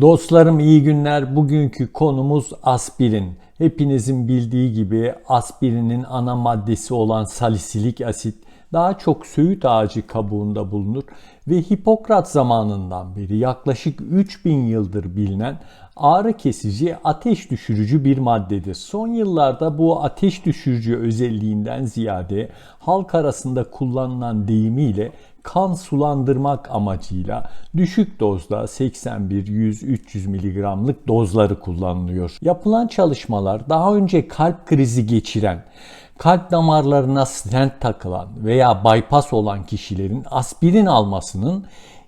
Dostlarım iyi günler. Bugünkü konumuz aspirin. Hepinizin bildiği gibi aspirinin ana maddesi olan salisilik asit daha çok söğüt ağacı kabuğunda bulunur ve Hipokrat zamanından beri yaklaşık 3000 yıldır bilinen ağrı kesici, ateş düşürücü bir maddedir. Son yıllarda bu ateş düşürücü özelliğinden ziyade halk arasında kullanılan deyimiyle kan sulandırmak amacıyla düşük dozda 81, 100, 300 miligramlık dozları kullanılıyor. Yapılan çalışmalar daha önce kalp krizi geçiren, kalp damarlarına stent takılan veya bypass olan kişilerin aspirin almasının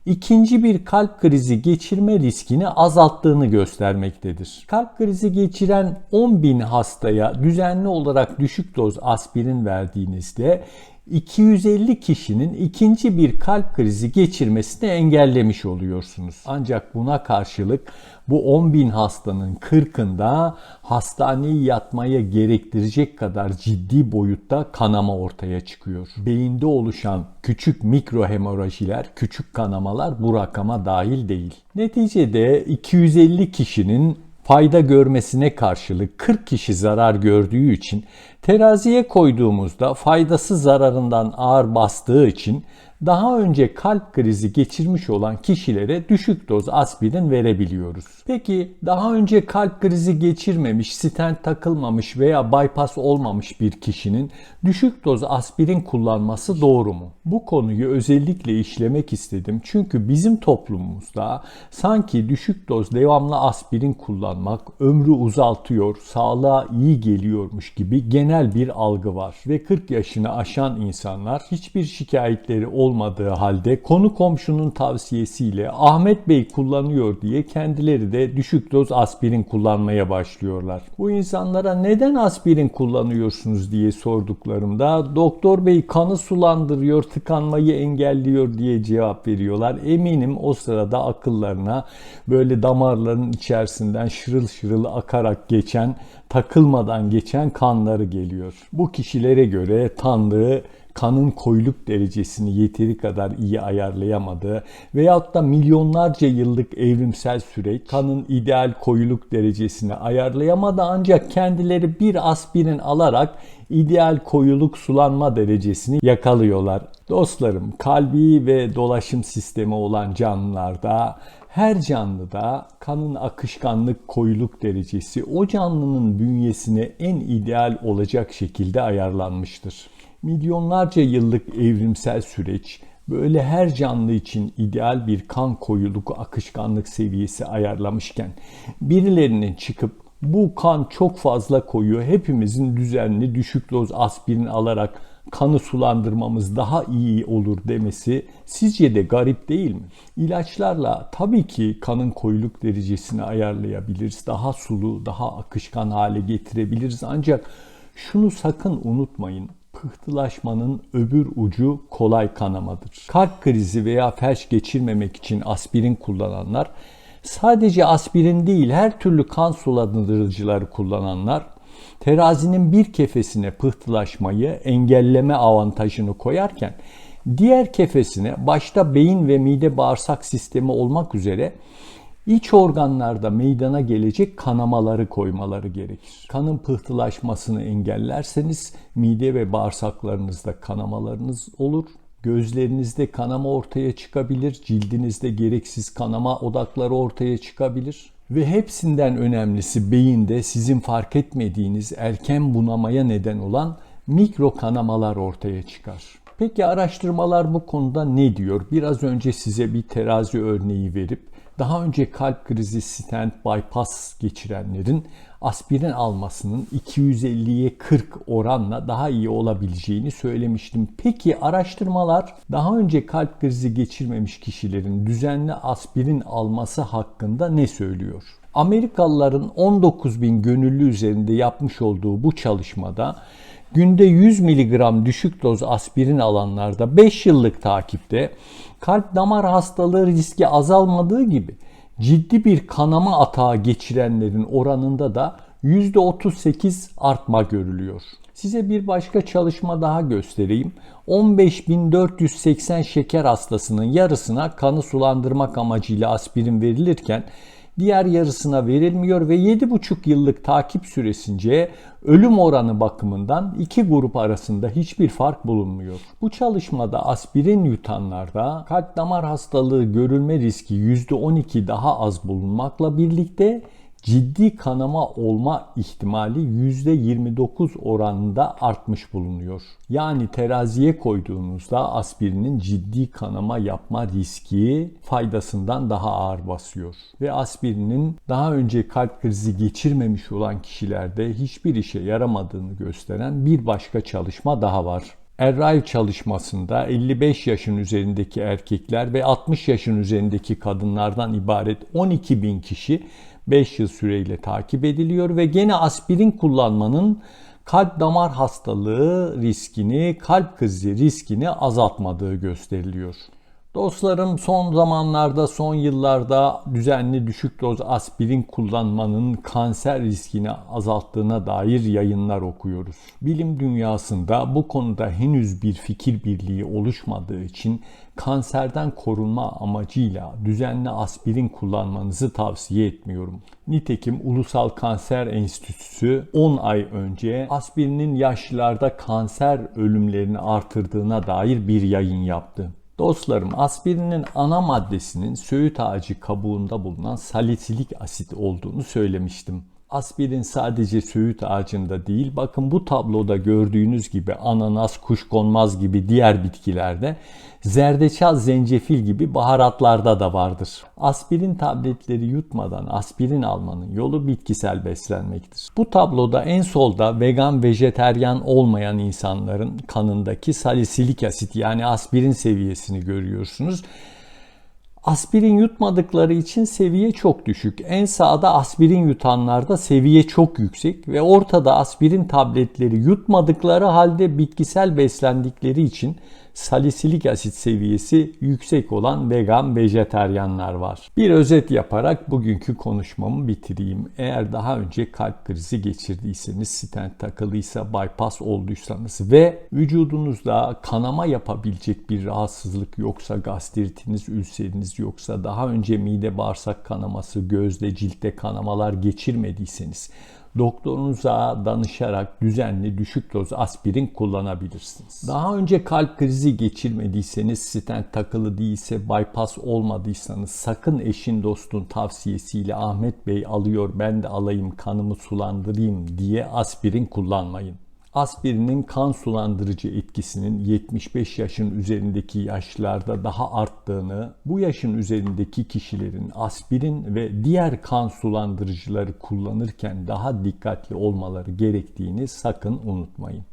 ikinci bir kalp krizi geçirme riskini azalttığını göstermektedir. Kalp krizi geçiren 10 bin hastaya düzenli olarak düşük doz aspirin verdiğinizde 250 kişinin ikinci bir kalp krizi geçirmesini engellemiş oluyorsunuz. Ancak buna karşılık bu 10 bin hastanın 40'ında hastaneye yatmaya gerektirecek kadar ciddi boyutta kanama ortaya çıkıyor. Beyinde oluşan küçük mikrohemorajiler, küçük kanamalar bu rakama dahil değil. Neticede 250 kişinin fayda görmesine karşılık 40 kişi zarar gördüğü için teraziye koyduğumuzda faydası zararından ağır bastığı için daha önce kalp krizi geçirmiş olan kişilere düşük doz aspirin verebiliyoruz. Peki daha önce kalp krizi geçirmemiş, stent takılmamış veya bypass olmamış bir kişinin düşük doz aspirin kullanması doğru mu? Bu konuyu özellikle işlemek istedim. Çünkü bizim toplumumuzda sanki düşük doz devamlı aspirin kullanmak ömrü uzaltıyor, sağlığa iyi geliyormuş gibi genel bir algı var. Ve 40 yaşını aşan insanlar hiçbir şikayetleri olmadığı halde konu komşunun tavsiyesiyle Ahmet Bey kullanıyor diye kendileri de düşük doz aspirin kullanmaya başlıyorlar. Bu insanlara neden aspirin kullanıyorsunuz diye sorduklarımda doktor bey kanı sulandırıyor, tıkanmayı engelliyor diye cevap veriyorlar. Eminim o sırada akıllarına böyle damarların içerisinden şırıl şırıl akarak geçen, takılmadan geçen kanları geliyor. Bu kişilere göre Tanrı kanın koyuluk derecesini yeteri kadar iyi ayarlayamadı veyahut da milyonlarca yıllık evrimsel süreç kanın ideal koyuluk derecesini ayarlayamadı ancak kendileri bir aspirin alarak ideal koyuluk sulanma derecesini yakalıyorlar. Dostlarım kalbi ve dolaşım sistemi olan canlılarda her canlıda kanın akışkanlık koyuluk derecesi o canlının bünyesine en ideal olacak şekilde ayarlanmıştır milyonlarca yıllık evrimsel süreç böyle her canlı için ideal bir kan koyuluk akışkanlık seviyesi ayarlamışken birilerinin çıkıp bu kan çok fazla koyuyor hepimizin düzenli düşük doz aspirin alarak kanı sulandırmamız daha iyi olur demesi sizce de garip değil mi? İlaçlarla tabii ki kanın koyuluk derecesini ayarlayabiliriz. Daha sulu, daha akışkan hale getirebiliriz. Ancak şunu sakın unutmayın pıhtılaşmanın öbür ucu kolay kanamadır. Kalp krizi veya felç geçirmemek için aspirin kullananlar, sadece aspirin değil her türlü kan sulandırıcıları kullananlar terazinin bir kefesine pıhtılaşmayı engelleme avantajını koyarken diğer kefesine başta beyin ve mide bağırsak sistemi olmak üzere İç organlarda meydana gelecek kanamaları koymaları gerekir. Kanın pıhtılaşmasını engellerseniz mide ve bağırsaklarınızda kanamalarınız olur. Gözlerinizde kanama ortaya çıkabilir, cildinizde gereksiz kanama odakları ortaya çıkabilir. Ve hepsinden önemlisi beyinde sizin fark etmediğiniz erken bunamaya neden olan mikro kanamalar ortaya çıkar. Peki araştırmalar bu konuda ne diyor? Biraz önce size bir terazi örneği verip daha önce kalp krizi, stent, bypass geçirenlerin aspirin almasının 250'ye 40 oranla daha iyi olabileceğini söylemiştim. Peki araştırmalar daha önce kalp krizi geçirmemiş kişilerin düzenli aspirin alması hakkında ne söylüyor? Amerikalıların 19 bin gönüllü üzerinde yapmış olduğu bu çalışmada günde 100 mg düşük doz aspirin alanlarda 5 yıllık takipte kalp damar hastalığı riski azalmadığı gibi ciddi bir kanama atağı geçirenlerin oranında da %38 artma görülüyor. Size bir başka çalışma daha göstereyim. 15.480 şeker hastasının yarısına kanı sulandırmak amacıyla aspirin verilirken Diğer yarısına verilmiyor ve 7,5 yıllık takip süresince ölüm oranı bakımından iki grup arasında hiçbir fark bulunmuyor. Bu çalışmada aspirin yutanlarda kalp damar hastalığı görülme riski %12 daha az bulunmakla birlikte ciddi kanama olma ihtimali %29 oranında artmış bulunuyor. Yani teraziye koyduğunuzda aspirinin ciddi kanama yapma riski faydasından daha ağır basıyor. Ve aspirinin daha önce kalp krizi geçirmemiş olan kişilerde hiçbir işe yaramadığını gösteren bir başka çalışma daha var. Errail çalışmasında 55 yaşın üzerindeki erkekler ve 60 yaşın üzerindeki kadınlardan ibaret 12 bin kişi 5 yıl süreyle takip ediliyor ve gene aspirin kullanmanın kalp damar hastalığı riskini, kalp krizi riskini azaltmadığı gösteriliyor. Dostlarım son zamanlarda, son yıllarda düzenli düşük doz aspirin kullanmanın kanser riskini azalttığına dair yayınlar okuyoruz. Bilim dünyasında bu konuda henüz bir fikir birliği oluşmadığı için kanserden korunma amacıyla düzenli aspirin kullanmanızı tavsiye etmiyorum. Nitekim Ulusal Kanser Enstitüsü 10 ay önce aspirinin yaşlılarda kanser ölümlerini artırdığına dair bir yayın yaptı. Dostlarım aspirinin ana maddesinin söğüt ağacı kabuğunda bulunan salisilik asit olduğunu söylemiştim. Aspirin sadece söğüt ağacında değil, bakın bu tabloda gördüğünüz gibi ananas, kuşkonmaz gibi diğer bitkilerde, zerdeçal, zencefil gibi baharatlarda da vardır. Aspirin tabletleri yutmadan aspirin almanın yolu bitkisel beslenmektir. Bu tabloda en solda vegan, vejeteryan olmayan insanların kanındaki salisilik asit yani aspirin seviyesini görüyorsunuz. Aspirin yutmadıkları için seviye çok düşük. En sağda aspirin yutanlarda seviye çok yüksek ve ortada aspirin tabletleri yutmadıkları halde bitkisel beslendikleri için salisilik asit seviyesi yüksek olan vegan vejeteryanlar var. Bir özet yaparak bugünkü konuşmamı bitireyim. Eğer daha önce kalp krizi geçirdiyseniz, stent takılıysa, bypass olduysanız ve vücudunuzda kanama yapabilecek bir rahatsızlık yoksa, gastritiniz, ülseriniz yoksa, daha önce mide bağırsak kanaması, gözde, ciltte kanamalar geçirmediyseniz, doktorunuza danışarak düzenli düşük doz aspirin kullanabilirsiniz. Daha önce kalp krizi geçirmediyseniz, stent takılı değilse, bypass olmadıysanız sakın eşin dostun tavsiyesiyle Ahmet Bey alıyor ben de alayım kanımı sulandırayım diye aspirin kullanmayın aspirinin kan sulandırıcı etkisinin 75 yaşın üzerindeki yaşlarda daha arttığını, bu yaşın üzerindeki kişilerin aspirin ve diğer kan sulandırıcıları kullanırken daha dikkatli olmaları gerektiğini sakın unutmayın.